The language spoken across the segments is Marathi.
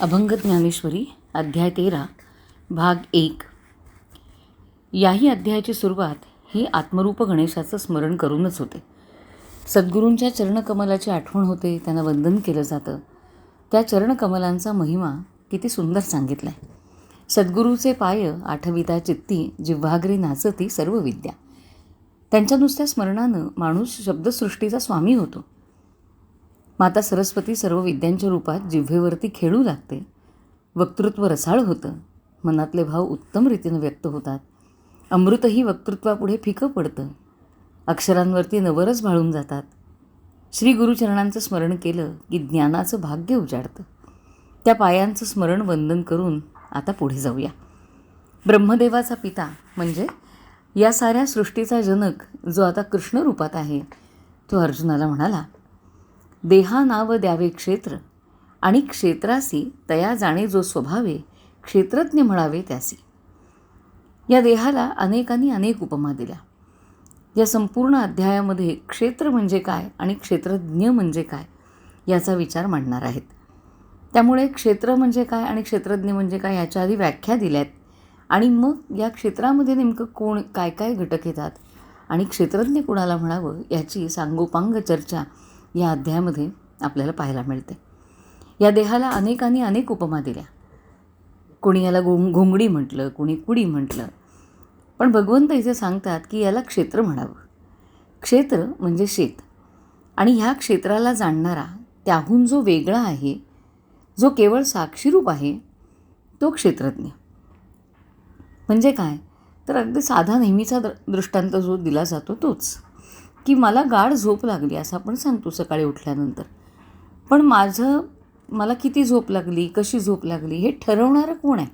अभंग ज्ञानेश्वरी अध्याय तेरा भाग एक. याही अध्यायाची सुरुवात ही आत्मरूप गणेशाचं स्मरण करूनच होते. सद्गुरूंच्या चरणकमलाची आठवण होते त्यांना वंदन केलं जातं. त्या चरणकमलांचा महिमा किती सुंदर सांगितला आहे सद्गुरूचे पाय आठविता चित्ती जिव्हाग्री नाचती सर्व विद्या. त्यांच्या नुसत्या स्मरणानं माणूस शब्दसृष्टीचा स्वामी होतो. माता सरस्वती सर्व विद्यांच्या रूपात जिव्हेवरती खेळू लागते. वक्तृत्व रसाळ होतं. मनातले भाव उत्तम रीतीनं व्यक्त होतात. अमृतही वक्तृत्वापुढे फिकं पडतं. अक्षरांवरती नवरच भाळून जातात. श्री गुरुचरणांचं स्मरण केलं की ज्ञानाचं भाग्य उजाडतं. त्या पायांचं स्मरण वंदन करून आता पुढे जाऊया. ब्रह्मदेवाचा पिता म्हणजे या साऱ्या सृष्टीचा जनक जो आता कृष्ण रूपात आहे तो अर्जुनाला म्हणाला देहा नाव द्यावे क्षेत्र आणि क्षेत्रासी तया जाणे जो स्वभावे क्षेत्रज्ञ म्हणावे त्यासी. या देहाला अनेकांनी अनेक उपमा दिल्या. या संपूर्ण अध्यायामध्ये क्षेत्र म्हणजे काय आणि क्षेत्रज्ञ म्हणजे काय याचा विचार मांडणार आहेत. त्यामुळे क्षेत्र म्हणजे काय आणि क्षेत्रज्ञ म्हणजे काय याच्या आधी व्याख्या दिल्यात आणि मग या क्षेत्रामध्ये नेमकं कोण काय काय घटक येतात आणि क्षेत्रज्ञ कुणाला म्हणावं याची सांगोपांग चर्चा या अध्यायामध्ये आपल्याला पाहायला मिळते. या देहाला अनेकांनी अनेक उपमा दिल्या. कोणी याला घोंग घोंगडी म्हटलं कोणी कुडी म्हटलं. पण भगवंत इथे सांगतात की याला क्षेत्र म्हणावं. क्षेत्र म्हणजे शेत. आणि ह्या क्षेत्राला जाणणारा त्याहून जो वेगळा आहे जो केवळ साक्षीरूप आहे तो क्षेत्रज्ञ. म्हणजे काय? तर अगदी साधा नेहमीचा दृ दृष्टांत जो दिला जातो तोच. की मला गाढ झोप लागली असं आपण सांगतो सकाळी उठल्यानंतर. पण माझं मला किती झोप लागली कशी झोप लागली हे ठरवणारं कोण आहे?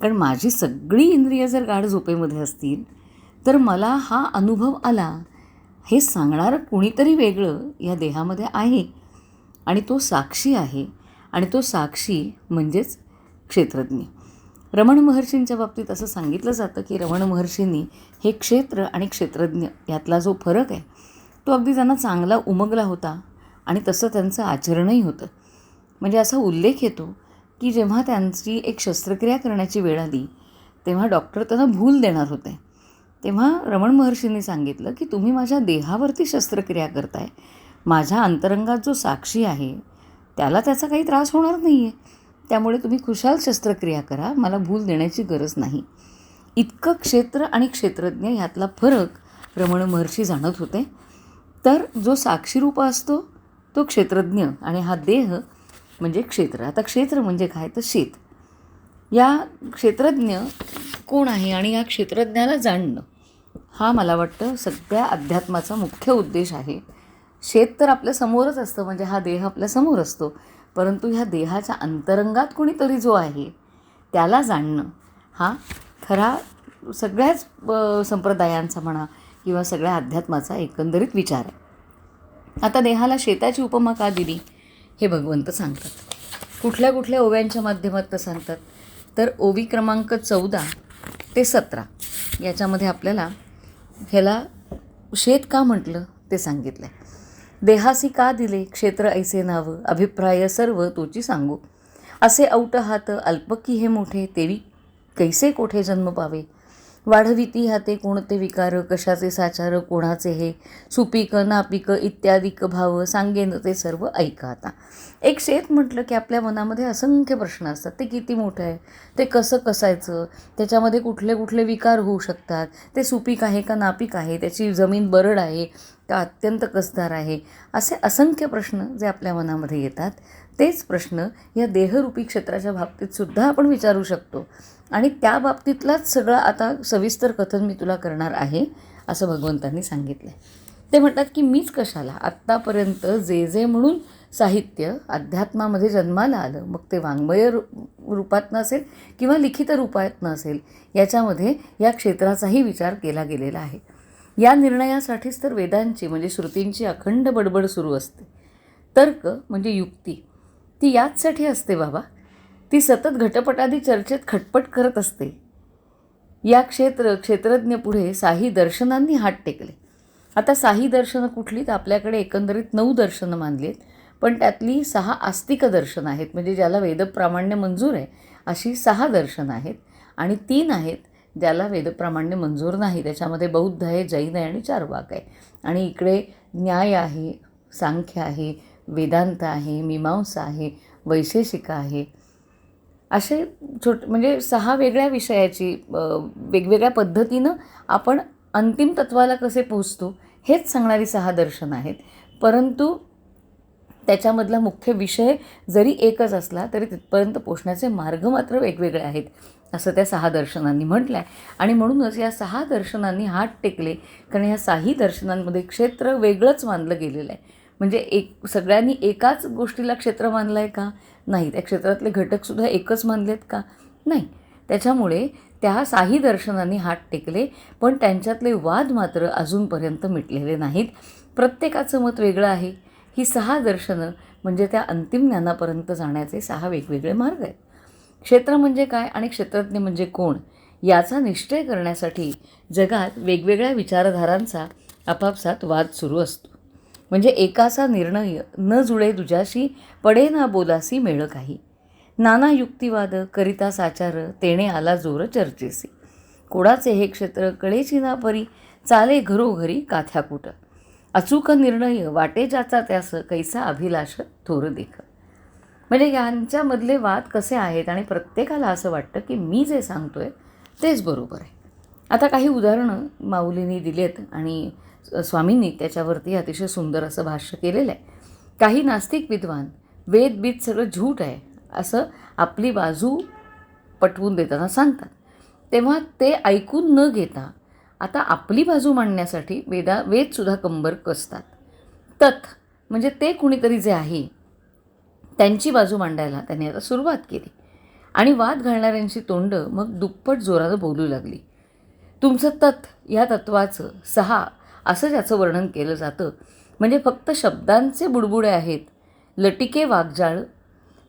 कारण माझी सगळी इंद्रिय जर गाढ झोपेमध्ये असतील तर मला हा अनुभव आला हे सांगणारं कुणीतरी वेगळं या देहामध्ये आहे आणि तो साक्षी आहे. आणि तो साक्षी म्हणजेच क्षेत्रज्ञ. रमण महर्षींच्या बाबतीत असं सांगितलं जातं की रमण महर्षींनी हे क्षेत्र आणि क्षेत्रज्ञ यातला जो फरक आहे तो अगदी त्यांना चांगला उमगला होता आणि तसं त्यांचं आचरणही होतं. म्हणजे असा उल्लेख येतो की जेव्हा त्यांची एक शस्त्रक्रिया करण्याची वेळ आली तेव्हा डॉक्टर त्यांना भूल देणार होते. तेव्हा रमण महर्षींनी सांगितलं की तुम्ही माझ्या देहावरती शस्त्रक्रिया करताय माझ्या अंतरंगात जो साक्षी आहे त्याला त्याचा काही त्रास होणार नाही आहे त्यामुळे तुम्ही खुशाल शस्त्रक्रिया करा मला भूल देण्याची गरज नाही. इतकं क्षेत्र आणि क्षेत्रज्ञ ह्यातला फरक रमण महर्षी जाणत होते. तर जो साक्षीरूप असतो तो क्षेत्रज्ञ आणि हा देह म्हणजे क्षेत्र. आता क्षेत्र म्हणजे काय? तर शेत. या क्षेत्रज्ञ कोण आहे आणि या क्षेत्रज्ञाला जाणणं? हा मला वाटतं सगळ्या अध्यात्माचा मुख्य उद्देश आहे. शेत तर आपल्या समोरच असतं म्हणजे हा देह आपल्यासमोर असतो. परंतु ह्या देहाच्या अंतरंगात कोणीतरी जो आहे त्याला जाणणं. हा खरा सगळ्याच संप्रदायांचा म्हणा किंवा सगळ्या अध्यात्माचा एकंदरीत विचार आहे. आता देहाला शेताची उपमा का दिली हे भगवंत सांगतात. कुठल्या कुठल्या ओव्यांच्या माध्यमातून सांगतात तर ओवी क्रमांक चौदा ते सतरा याच्यामध्ये आपल्याला ह्याला शेत का म्हटलं ते सांगितलं आहे देहासी का दिले क्षेत्र ऐसे नाव? अभिप्राय सर्व तोची सांगू. असे औट हात अल्पकी हे मोठे? तेवी कैसे कोठे जन्म पावे? वाढविती हाते कोणते विकार? कशाचे साचार? कोणाचे हे? सुपीक नापिक इत्यादिक भाव सांगेन ते सर्व ऐका आता. एक शेत म्हटलं की आपल्या मनामध्ये असंख्य प्रश्न असतात. ते किती मोठं आहे? ते कसं कसायचं? त्याच्यामध्ये कुठले कुठले विकार होऊ शकतात? ते सुपीक आहे का नापीक आहे? त्याची जमीन बरड आहे? का अत्यंत कसदार आहे? असे असंख्य प्रश्न जे आपल्या मनामध्ये येतात तेच प्रश्न या देहरूपी क्षेत्राच्या बाबतीत सुद्धा आपण विचारू शकतो. आणि त्या बाबतीतलाच सगळं आता सविस्तर कथन मी तुला करणार आहे असं भगवंतांनी सांगितलं आहे ते म्हणतात की मीच कशाला? आत्तापर्यंत जे जे म्हणून साहित्य अध्यात्मामध्ये जन्माला आलं मग ते वाङ्मय रू रूपात नसेल किंवा लिखित रूपात नसेल याच्यामध्ये या क्षेत्राचाही विचार केला गेलेला आहे. या निर्णयासाठीच तर वेदांची म्हणजे श्रुतींची अखंड बडबड सुरू असते. तर्क म्हणजे युक्ती ती याचसाठी असते बाबा. ती सतत घटपटादी चर्चेत खटपट करत असते. या क्षेत्र क्षेत्रज्ञ पुढे साही दर्शनांनी हात टेकले. आता साही दर्शनं कुठली तर आपल्याकडे एकंदरीत नऊ दर्शनं मानली आहेत पण त्यातली सहा आस्तिक दर्शनं आहेत म्हणजे ज्याला वेदप्रामाण्य मंजूर आहे अशी सहा दर्शनं आहेत आणि तीन आहेत ज्याला वेदप्रामाण्य मंजूर नाही. त्याच्यामध्ये बौद्ध आहे जैन आहे आणि चारवाक आहे. आणि इकडे न्याय आहे सांख्य आहे वेदांत आहे मीमांसा आहे वैशेषिका आहे. असे छोट म्हणजे सहा वेगळ्या विषयाची वेगवेगळ्या पद्धतीनं आपण अंतिम तत्वाला कसे पोचतो हेच सांगणारी सहा दर्शन आहेत. परंतु त्याच्यामधला मुख्य विषय जरी एकच असला तरी तिथपर्यंत पोचण्याचे मार्ग मात्र वेगवेगळे आहेत असं त्या सहा दर्शनांनी म्हटलं आहे आणि म्हणूनच या सहा दर्शनांनी हात टेकले कारण ह्या साही दर्शनांमध्ये क्षेत्र वेगळंच मानलं गेलेलं आहे म्हणजे एक सगळ्यांनी एकाच गोष्टीला क्षेत्र मानलं आहे का? नाही. त्या क्षेत्रातले घटकसुद्धा एकच मानलेत का? नाही. त्याच्यामुळे त्या साही दर्शनांनी हात टेकले पण त्यांच्यातले वाद मात्र अजूनपर्यंत मिटलेले नाहीत. प्रत्येकाचं मत वेगळं आहे. ही सहा दर्शनं म्हणजे त्या अंतिम ज्ञानापर्यंत जाण्याचे सहा वेगवेगळे मार्ग आहेत. क्षेत्र म्हणजे काय आणि क्षेत्रज्ञ म्हणजे कोण याचा निश्चय करण्यासाठी जगात वेगवेगळ्या विचारधारांचा आपापसात वाद सुरू असतो. म्हणजे एकाचा निर्णय न जुळे तुझ्याशी पडे ना बोलासी मेळ काही. नाना युक्तिवाद करिता साचार तेणे आला जोर चर्चेसी. कोणाचे हे क्षेत्र कळेची ना परी चाले घरोघरी काथ्याकुटं. अचूक निर्णय वाटे ज्याचा त्यास कैसा अभिलाष थोर देख म्हणजे यांच्यामधले वाद कसे आहेत आणि प्रत्येकाला असं वाटतं की मी जे सांगतोय तेच बरोबर आहे. आता काही उदाहरणं माऊलींनी दिलेत आणि स्वामींनी त्याच्यावरती अतिशय सुंदर असं भाष्य केलेलं आहे काही नास्तिक विद्वान वेदबीत सगळं झूट आहे असं आपली बाजू पटवून देताना सांगतात. तेव्हा ते ऐकून न घेता आता आपली बाजू मांडण्यासाठी वेदा वेदसुद्धा कंबर कसतात. तथ म्हणजे ते कुणीतरी जे आहे त्यांची बाजू मांडायला त्यांनी आता सुरुवात केली. आणि वाद घालणाऱ्यांची तोंड मग दुप्पट जोरानं बोलू लागली. तुमचं तत् या तत्वाचं सहा असं ज्याचं वर्णन केलं जातं म्हणजे फक्त शब्दांचे बुडबुडे आहेत लटिके वागजाळ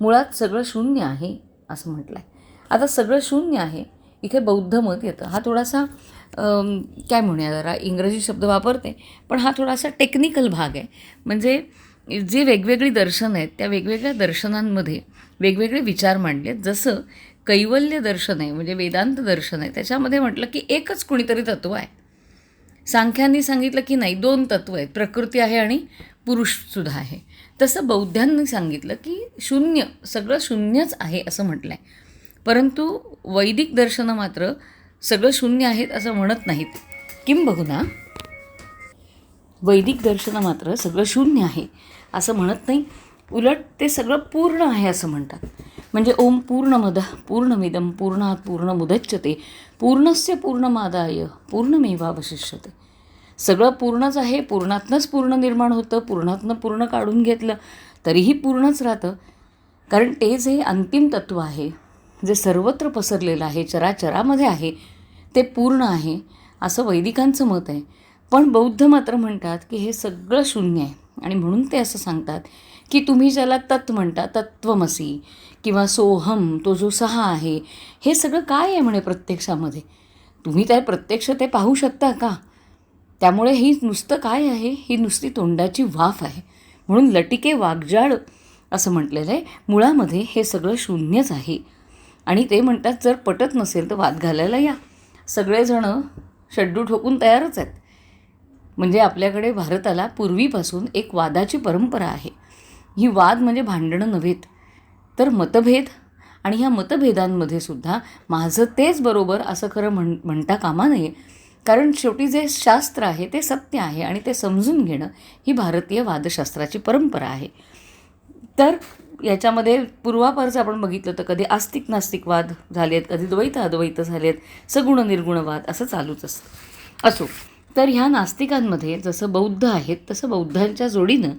मुळात सगळं शून्य आहे असं म्हटलं आहे आता सगळं शून्य आहे इथे बौद्ध मत येतं. हा थोडासा काय म्हणूया जरा इंग्रजी शब्द वापरते पण हा थोडासा टेक्निकल भाग आहे. म्हणजे जी वेगवेगळी दर्शनं आहेत त्या वेगवेगळ्या दर्शनांमध्ये वेगवेगळे विचार मांडले आहेत. जसं कैवल्य दर्शन आहे म्हणजे वेदांत दर्शन आहे त्याच्यामध्ये म्हटलं की एकच कुणीतरी तत्व आहे. सांख्यांनी सांगितलं की नाही दोन तत्व आहेत प्रकृती आहे आणि पुरुषसुद्धा आहे. तसं बौद्धांनी सांगितलं की शून्य सगळं शून्यच आहे असं म्हटलं आहे परंतु वैदिक दर्शनं मात्र सगळं शून्य आहेत असं म्हणत नाहीत. किंबहुना वैदिक दर्शनं मात्र सगळं शून्य आहे असं म्हणत नाही. उलट ते सगळं पूर्ण आहे असं म्हणतात. म्हणजे ओम पूर्णमद पूर्णमिदम पूर्णात पूर्णमुदच्यते पूर्णस्य पूर्णमादाय पूर्णमेवावशिष्यते. सगळं पूर्णच आहे पूर्णातनंच पूर्ण निर्माण होतं पूर्णातनं पूर्ण काढून घेतलं तरीही पूर्णच राहतं. कारण ते जे अंतिम तत्व आहे. जे सर्वत्र पसरलेलं आहे चराचरामध्ये आहे ते पूर्ण आहे असं वैदिकांचं मत आहे. पण बौद्ध मात्र म्हणतात की हे सगळं शून्य आहे. आणि म्हणून ते असं सांगतात की तुम्ही ज्याला तत् म्हणता तत्वमसी किंवा सोहम तो जो सहा आहे हे सगळं काय आहे म्हणे प्रत्यक्षामध्ये? तुम्ही त्या प्रत्यक्ष ते पाहू शकता का? त्यामुळे ही नुसतं काय आहे? ही नुसती तोंडाची वाफ आहे. म्हणून लटिके वागजाळ असं म्हटलेलं आहे. मुळामध्ये हे सगळं शून्यच आहे. आणि ते म्हणतात जर पटत नसेल तर वाद घालायला या. सगळेजणं शड्डू ठोकून तयारच आहेत. म्हणजे आपल्याकडे भारताला पूर्वीपासून एक वादाची परंपरा आहे. ही वाद म्हणजे भांडणं नव्हेत तर मतभेद. आणि ह्या मतभेदांमध्ये सुद्धा माझं तेच बरोबर असं खरं म्हण म्हणता कामा नये. कारण शेवटी जे शास्त्र आहे ते सत्य आहे आणि ते समजून घेणं ही भारतीय वादशास्त्राची परंपरा आहे. तर याच्यामध्ये पूर्वापारचं आपण बघितलं तर कधी आस्तिक नास्तिकवाद झाले आहेत कधी द्वैत अद्वैत झाले आहेत सगुण निर्गुण वाद असं चालूच असतं. असो तर ह्या नास्तिकांमध्ये जसं बौद्ध आहेत तसं बौद्धांच्या जोडीनं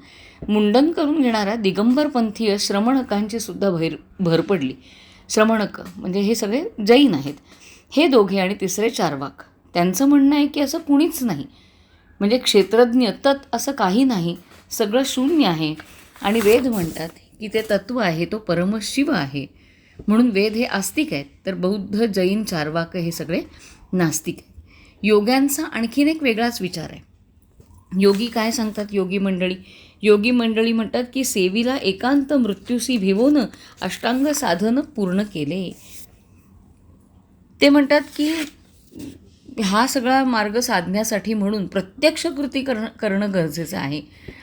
मुंडन करून घेणाऱ्या दिगंबरपंथीय श्रमणकांची सुद्धा भैर भर पडली. श्रमणक म्हणजे हे सगळे जैन आहेत. हे दोघे आणि तिसरे चारवाक त्यांचं म्हणणं आहे की असं कुणीच नाही. म्हणजे क्षेत्रज्ञ तत् असं काही नाही. सगळं शून्य आहे. आणि वेद म्हणतात की ते तत्व आहे तो परमशिव आहे. म्हणून वेद हे आस्तिक आहेत. तर बौद्ध जैन चारवाक हे सगळे नास्तिक आहेत. योग्यांचा आणखीन एक वेगळाच विचार आहे. योगी काय सांगतात? योगी मंडळी? योगी मंडळी म्हणतात की सेवीला एकांत मृत्यूसी भिवून अष्टांग साधन पूर्ण केले. ते म्हणतात की हा सगळा मार्ग साधण्यासाठी म्हणून प्रत्यक्ष कृती करणं करणं गरजेचं आहे.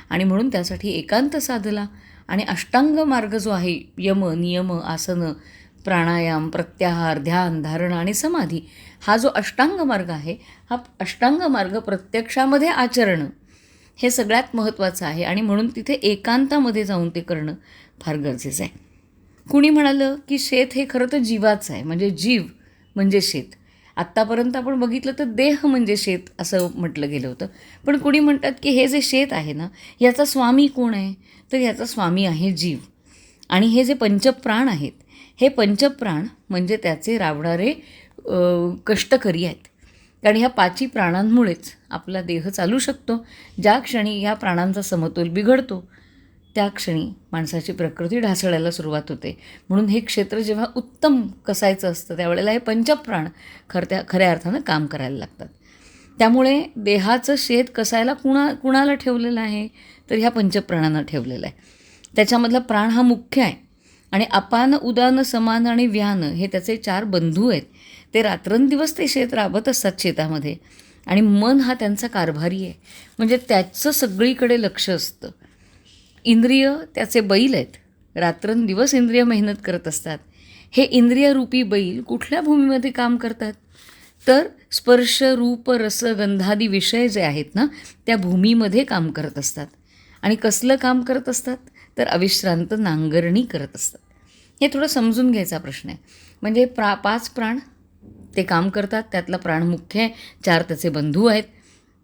आणि म्हणून त्यासाठी एकांत साधला. आणि अष्टांग मार्ग जो आहे यम नियम आसनं प्राणायाम प्रत्याहार ध्यान धारणा आणि समाधी हा जो अष्टांग मार्ग आहे हा अष्टांग मार्ग प्रत्यक्षामध्ये आचरणं हे सगळ्यात महत्त्वाचं आहे आणि म्हणून तिथे एकांतामध्ये जाऊन ते करणं फार गरजेचं आहे. कुणी म्हणालं की शेत हे खरं तर जीवाचं आहे म्हणजे जीव म्हणजे शेत. आत्तापर्यंत आपण बघितलं तर देह म्हणजे शेत असं म्हटलं गेलं होतं. पण कुणी म्हणतात की हे जे शेत आहे ना याचा स्वामी कोण आहे? तर याचा स्वामी आहे जीव. आणि हे जे पंचप्राण आहेत हे पंचप्राण म्हणजे त्याचे राबणारे कष्टकरी आहेत. कारण ह्या पाची प्राणांमुळेच आपला देह चालू शकतो. ज्या क्षणी या प्राणांचा समतोल बिघडतो त्या क्षणी माणसाची प्रकृती ढासळायला सुरुवात होते. म्हणून हे क्षेत्र जेव्हा उत्तम कसायचं असतं त्यावेळेला हे पंचप्राण खरत्या खऱ्या अर्थानं काम करायला लागतात. त्यामुळे देहाचं शेत कसायला कुणा कुणाला ठेवलेलं आहे? तर ह्या पंचप्राणांना ठेवलेलं आहे. त्याच्यामधला प्राण हा मुख्य आहे. आणि अपान उदान समान आणि व्यान हे त्याचे चार बंधू आहेत. ते रात्रंदिवस ते शेत राबत असतात शेतामध्ये. आणि मन हा त्यांचा कारभारी आहे. म्हणजे त्याचं सगळीकडे लक्ष असतं. इंद्रिय त्याचे बैल आहेत. रात्रंदिवस इंद्रिय मेहनत करत असतात. हे इंद्रियरूपी बैल कुठल्या भूमीमध्ये काम करतात? तर स्पर्श रूप रस गंधादी विषय जे आहेत ना त्या भूमीमध्ये काम करत असतात. आणि कसलं काम करत असतात? तर अविश्रांत नांगरणी करत असतात. हे थोडं समजून घ्यायचा प्रश्न आहे. म्हणजे प्रा पाच प्राण ते काम करतात त्यातला प्राण मुख्य आहे चार त्याचे बंधू आहेत.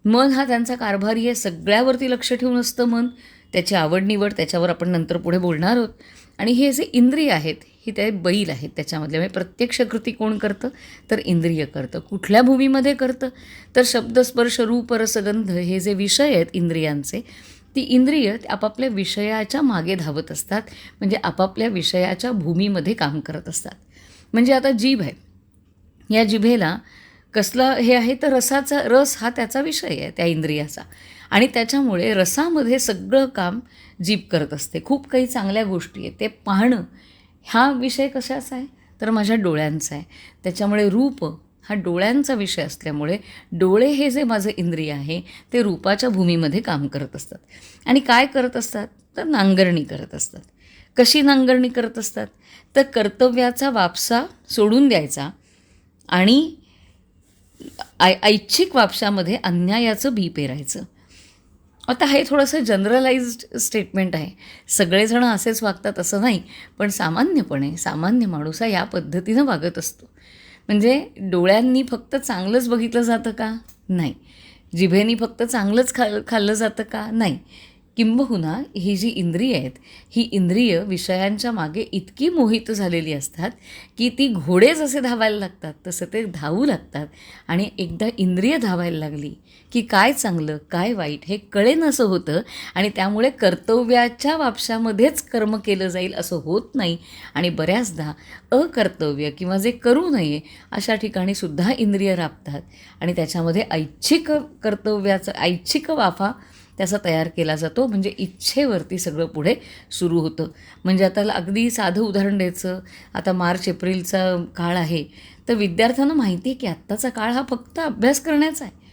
मन हा त्यांचा कारभारी आहे सगळ्यावरती लक्ष ठेवून असतं मन. त्याची आवड निवड त्याच्यावर आपण नंतर पुढे बोलणार आहोत. आणि हे जे इंद्रिय आहेत हे ते बैल आहेत त्याच्यामधले. म्हणजे प्रत्यक्ष कृती कोण करतं? तर इंद्रिय करतं. कुठल्या भूमीमध्ये करतं? तर शब्दस्पर्श रूप रसगंध हे जे विषय आहेत इंद्रियांचे ती इंद्रिय आपापल्या विषयाच्या मागे धावत असतात. म्हणजे आपापल्या विषयाच्या भूमीमध्ये काम करत असतात. म्हणजे आता जीभ आहे. या जिभेला कसलं हे आहे तर रसाचा रस हा त्याचा विषय आहे त्या इंद्रियाचा. आणि त्याच्यामुळे रसामध्ये सगळं काम जीभ करत असते. खूप काही चांगल्या गोष्टी आहेत. ते पाहणं हा विषय कशाचा आहे? तर माझ्या डोळ्यांचा आहे. त्याच्यामुळे रूप हा डोळ्यांचा विषय असल्यामुळे डोळे हे जे माझं इंद्रिय आहे ते रूपाच्या भूमीमध्ये काम करत असतात. आणि काय करत असतात? तर नांगरणी करत असतात. कशी नांगरणी करत असतात? तर कर्तव्याचा वापसा सोडून द्यायचा आणि आय ऐच्छिक वापशामध्ये अन्यायाचं बी पेरायचं. आता हे थोडंसं जनरलाइज्ड स्टेटमेंट आहे. सगळेजण असेच वागतात असं नाही पण सामान्यपणे सामान्य माणूस हा या पद्धतीनं वागत असतो. म्हणजे डोळ्यांनी फक्त चांगलंच बघितलं जातं का? नाही. जिभेनी फक्त चांगलंच खा खाल्लं जातं का? नाही. किंबहुना ही जी इंद्रिय आहेत ही इंद्रिय विषयांच्या मागे इतकी मोहित झालेली असतात की ती घोडे जसे धावायला लागतात तसं ते धावू लागतात. आणि एकदा इंद्रिय धावायला लागली की काय चांगलं काय वाईट हे कळेनसं होतं आणि त्यामुळे कर्तव्याच्या वापशामध्येच कर्म केलं जाईल असं होत नाही. आणि बऱ्याचदा अकर्तव्य किंवा जे करू नये अशा ठिकाणी सुद्धा इंद्रिय राबतात. आणि त्याच्यामध्ये ऐच्छिक कर्तव्याचं ऐच्छिक वाफा त्याचा तयार केला जातो. म्हणजे इच्छेवरती सगळं पुढे सुरू होतं. म्हणजे आता अगदी साधं उदाहरण द्यायचं. आता मार्च एप्रिलचा काळ आहे. तर विद्यार्थ्यांना माहिती आहे की आत्ताचा काळ हा फक्त अभ्यास करण्याचा आहे.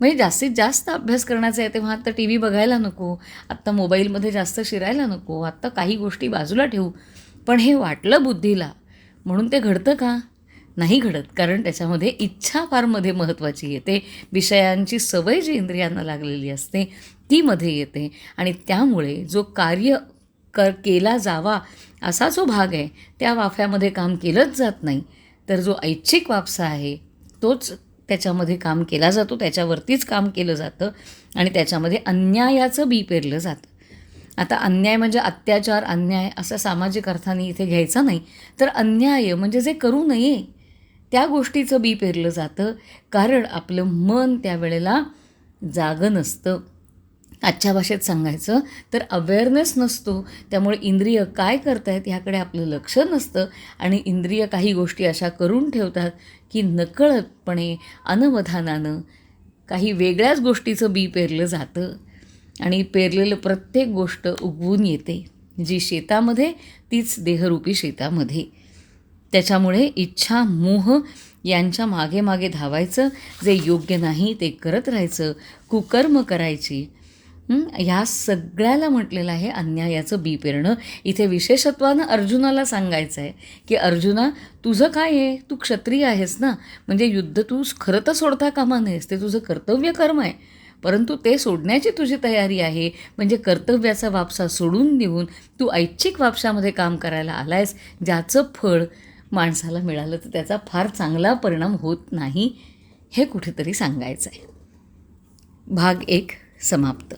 म्हणजे जास्तीत जास्त अभ्यास करण्याचा आहे. तेव्हा आत्ता टी व्ही बघायला नको. आत्ता मोबाईलमध्ये जास्त शिरायला नको. आत्ता काही गोष्टी बाजूला ठेवू. पण हे वाटलं बुद्धीला. म्हणून ते घडतं का? नाही घडत. कारण त्याच्यामध्ये इच्छा फारमध्ये महत्त्वाची येते. विषयांची सवय जी इंद्रियांना लागलेली असते भक्तीमध्ये येते आणि त्यामुळे जो कार्य कर केला जावा असा जो भाग आहे त्या वाफ्यामध्ये काम केलंच जात नाही. तर जो ऐच्छिक वापसा आहे तोच त्याच्यामध्ये काम केला जातो त्याच्यावरतीच काम केलं जातं आणि त्याच्यामध्ये अन्यायाचं बी पेरलं जातं. आता अन्याय म्हणजे अत्याचार अन्याय असं सामाजिक अर्थाने इथे घ्यायचा नाही तर अन्याय म्हणजे जे करू नये त्या गोष्टीचं बी पेरलं जातं. कारण आपलं मन त्यावेळेला जागं नसतं. आजच्या भाषेत सांगायचं तर अवेअरनेस नसतो. त्यामुळे इंद्रिय काय करतायत ह्याकडे आपलं लक्ष नसतं. आणि इंद्रिय काही गोष्टी अशा करून ठेवतात की नकळतपणे अनवधानानं काही वेगळ्याच गोष्टीचं बी पेरलं जातं. आणि पेरलेलं प्रत्येक गोष्ट उगवून येते. जी शेतामध्ये तीच देहरूपी शेतामध्ये. त्याच्यामुळे इच्छा मोह यांच्या मागे मागे धावायचं. जे योग्य नाही ते करत राहायचं. कुकर्म करायची. ह्या सगळ्याला म्हटलेलं आहे अन्यायाचं बी पेरणं. इथे विशेषत्वानं अर्जुनाला सांगायचं आहे की अर्जुना तुझं काय आहे? तू क्षत्रिय आहेस ना? म्हणजे युद्ध तू खरं तर सोडता कामा नाहीस ते तुझं कर्तव्य कर्म आहे. परंतु ते सोडण्याची तुझी तयारी आहे. म्हणजे कर्तव्याचा वापसा सोडून देऊन तू ऐच्छिक वापशामध्ये काम करायला आलायस. ज्याचं फळ माणसाला मिळालं तर त्याचा फार चांगला परिणाम होत नाही. हे कुठेतरी सांगायचं आहे भाग एक समाप्त.